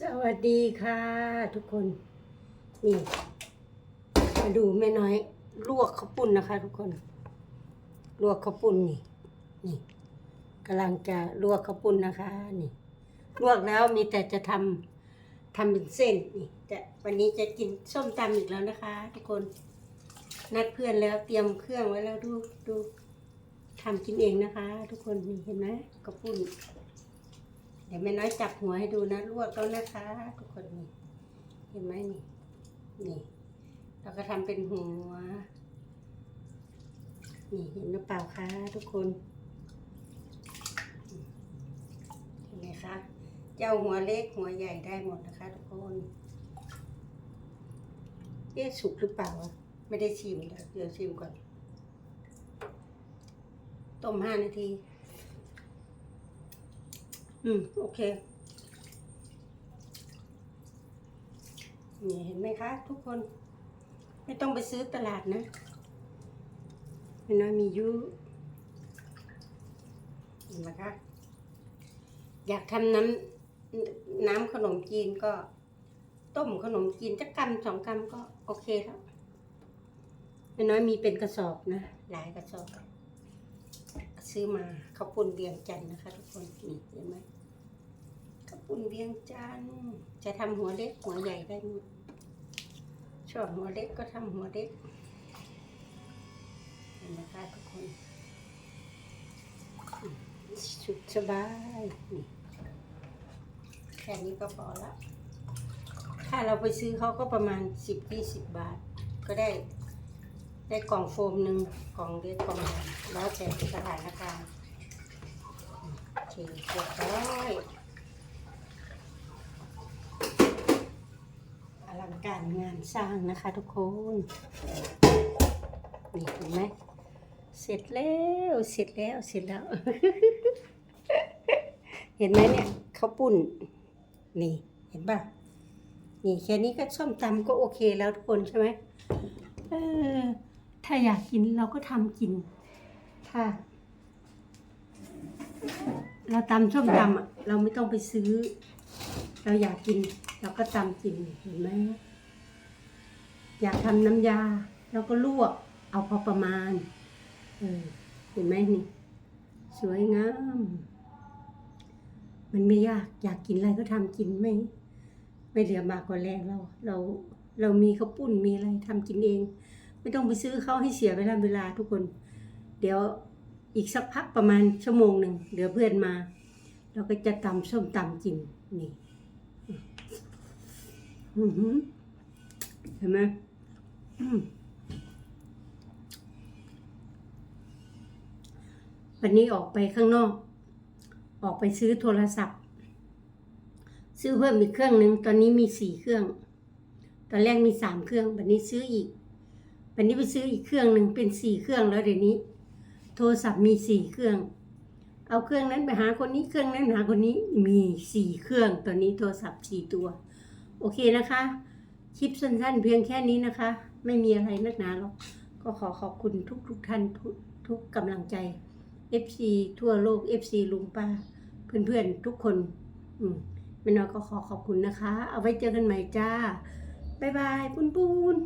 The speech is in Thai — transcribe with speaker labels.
Speaker 1: สวัสดีค่ะทุกคน นี่ มาดูแม่น้อย ลวกข้าวปุ้นนะคะ ทุกคน ลวกข้าวปุ้นนี่ นี่กำลังจะลวกข้าวปุ้นนะคะ นี่ ลวกแล้วมีแต่จะทำทำเป็นเส้นนี่จะวันนี้จะกินส้มตำอีกแล้วนะคะ ทุกคน นัดเพื่อนแล้วเตรียมเครื่องไว้แล้วดูดูทำกินเองนะคะ ทุกคนนี่เห็นไหมข้าวปุ้น ดี๋ยวแม่น้อยจับหัวให้ดูนะลวกแล้วนะคะ ทุกคนนี่เห็นไหมนี่นี่ เราก็ทำเป็นหัว นี่เห็นหรือเปล่าคะทุกคนเห็นไหมคะเจ้าหัวเล็กหัวใหญ่ได้หมดนะคะ ทุกคนเอ๊ะสุกหรือเปล่า ไม่ได้ชิมเดี๋ยวชิมก่อน ต้มห้านาที อืม โอเค นี่เห็นไหมคะ ทุกคน ไม่ต้องไปซื้อตลาดนะไม่น้อยมียุเห็นไหมคะ อยากทำน้ำน้ำขนมจีนก็ ต้มขนมจีนจะกำสองกำก็โอเคแล้วไม่น้อยมีเป็นกระสอบนะ หลายกระสอบ ซื้อมาข้าวปุ้นเวียงจันนะคะ ทุกคนนี่เห็นไหมข้าวปุ้นเวียงจันจะทำหัวเล็กหัวใหญ่ได้หมดชอบหัวเล็กก็ทำหัวเล็กเห็นไหมคะทุกคนสุดสบายนี่แค่นี้ก็พอละถ้าเราไปซื้อเขาก็ประมาณสิบยี่สิบบาท ก็ได้ ได้กล่องโฟมหนึ่งกล่องเล็กกล่องใหญ่แล้วแต่สถานการณ์โอเคเรียบร้อยอลังการงานสร้างนะคะทุกคนนี่เห็นไหมเสร็จแล้วเสร็จแล้วเสร็จแล้ว เห็นไหมเนี่ยเขาปุ้นนี่เห็นป่ะนี่แค่นี้ก็ส้มตำก็โอเคแล้วทุกคนใช่ไหมเออ ถ้าอยากกินเราก็ทำกิน ถ้า เราตำส้มตำอะ เราไม่ต้องไปซื้อ เราอยากกิน เราก็ตำกินเห็นไหมอยากทำน้ำยา เราก็ลวก เอาพอประมาณเออเห็นไหมนี่ สวยงาม มันไม่ยากอยากกินอะไรก็ทำกินไม่ไม่เหลือมากกว่าแรงเรา เราเรามีข้าวปุ้นมีอะไรทำกินเอง ไม่ต้องไปซื้อเขาให้เสียเวลาเวลาทุกคน เดี๋ยวอีกสักพักประมาณชั่วโมงหนึ่งเดี๋ยวเพื่อนมา เราก็จะตำส้มตำกินนี่อือหือเห็นไหมวันนี้ออกไปข้างนอก ออกไปซื้อโทรศัพท์ ซื้อเพิ่มอีกเครื่องหนึ่งตอนนี้มีสี่เครื่อง ตอนแรกมีสามเครื่องวันนี้ซื้ออีก วันนี้ไปซื้ออีกเครื่องหนึ่งเป็นสี่เครื่องแล้วเดี๋ยวนี้ โทรศัพท์มีสี่เครื่อง เอาเครื่องนั้นไปหาคนนี้เครื่องนั้นหาคนนี้มีสี่เครื่องตอนนี้โทรศัพท์สี่ตัว โอเคนะคะ คลิปสั้นๆ เพียงแค่นี้นะคะ ไม่มีอะไรนักหนาหรอกก็ขอขอบคุณทุกทุกๆท่านทุกทุกกำลังใจ FC ทั่วโลก FC ลุงป้า เพื่อนๆ ทุกคนอืมแม่น้อยก็ขอขอบคุณนะคะ เอาไว้เจอกันใหม่จ้า บ๊ายบายปุ้นปุ้น